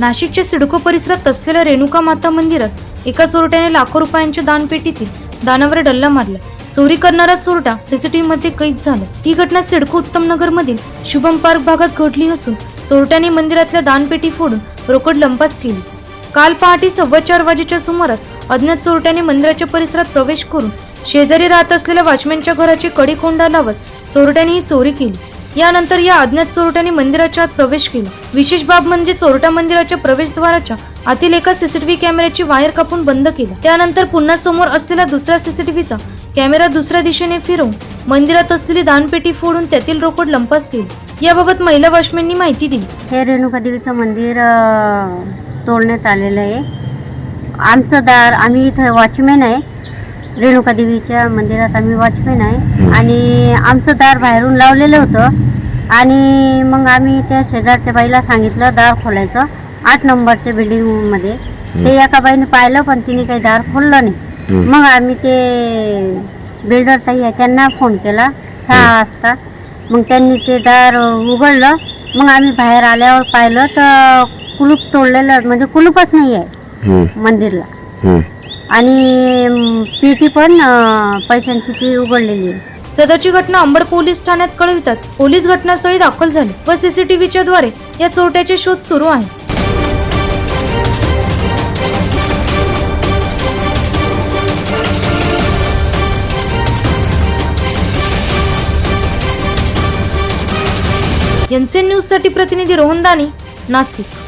नाशिकच्या सिडको परिसरात असलेल्या रेणुका माता मंदिरात एका चोरट्याने लाखो रुपयांच्या दानपेटीतील दानावर डल्ला मारला. चोरी करणारा चोरटा सीसीटीव्ही मध्ये कैद झाला. ही घटना सिडको उत्तम नगर मधील शुभम पार्क भागात घडली असून चोरट्याने मंदिरातल्या दानपेटी फोडून रोकड लंपास केली. काल पहाटे सव्वा चार वाजेच्या सुमारास अज्ञात चोरट्याने मंदिराच्या परिसरात प्रवेश करून शेजारी राहत असलेल्या वॉचमॅनच्या घराची कडी कोंडा लावत चोरट्याने ही चोरी केली. यानंतर या अज्ञात चोरट्याने मंदिराच्या आत प्रवेश केला. विशेष बाब म्हणजे चोरटा मंदिराच्या प्रवेशद्वाराच्या आतील एका सीसीटीव्ही कॅमेऱ्याची वायर कापून बंद केला. त्यानंतर पुन्हा समोर असलेला दुसऱ्या सीसीटीव्हीचा कॅमेरा दुसऱ्या दिशेने फिरवून मंदिरात असलेली दानपेटी फोडून त्यातील रोकड लंपास केली. याबाबत महिला वॉचमॅननी माहिती दिली. हे रेणुका देवीचं मंदिर तोडण्यात आलेलं आहे. आमचं दार आम्ही इथं वॉचमॅन आहे. रेणुका देवीच्या मंदिरात आम्ही वॉचमॅन आहे. आणि आमचं दार बाहेरून लावलेलं होतं. आणि मग आम्ही त्या शेजारच्या बाईला सांगितलं दार खोलायचं. आठ नंबरच्या बिल्डिंगमध्ये ते एका बाईने पाहिलं पण तिने काही दार खोललं नाही. मग आम्ही ते बिल्डर ताई आहे त्यांना फोन केला. सहा वाजता. मग त्यांनी ते दार उघडलं. मग आम्ही बाहेर आल्यावर पाहिलं तर कुलूप तोडलेलं म्हणजे कुलूपच नाही आहे मंदिरला. आणि पेटी पण पैशांची ती उघडलेली आहे. सदरची घटना अंबड पोलीस ठाण्यात कळविताच पोलीस घटनास्थळी दाखल झाले व सीसीटीव्हीच्या द्वारे या चोरट्याचे शोध सुरू आहे. एनसीएन न्यूजसाठी प्रतिनिधी रोहन दानी नाशिक.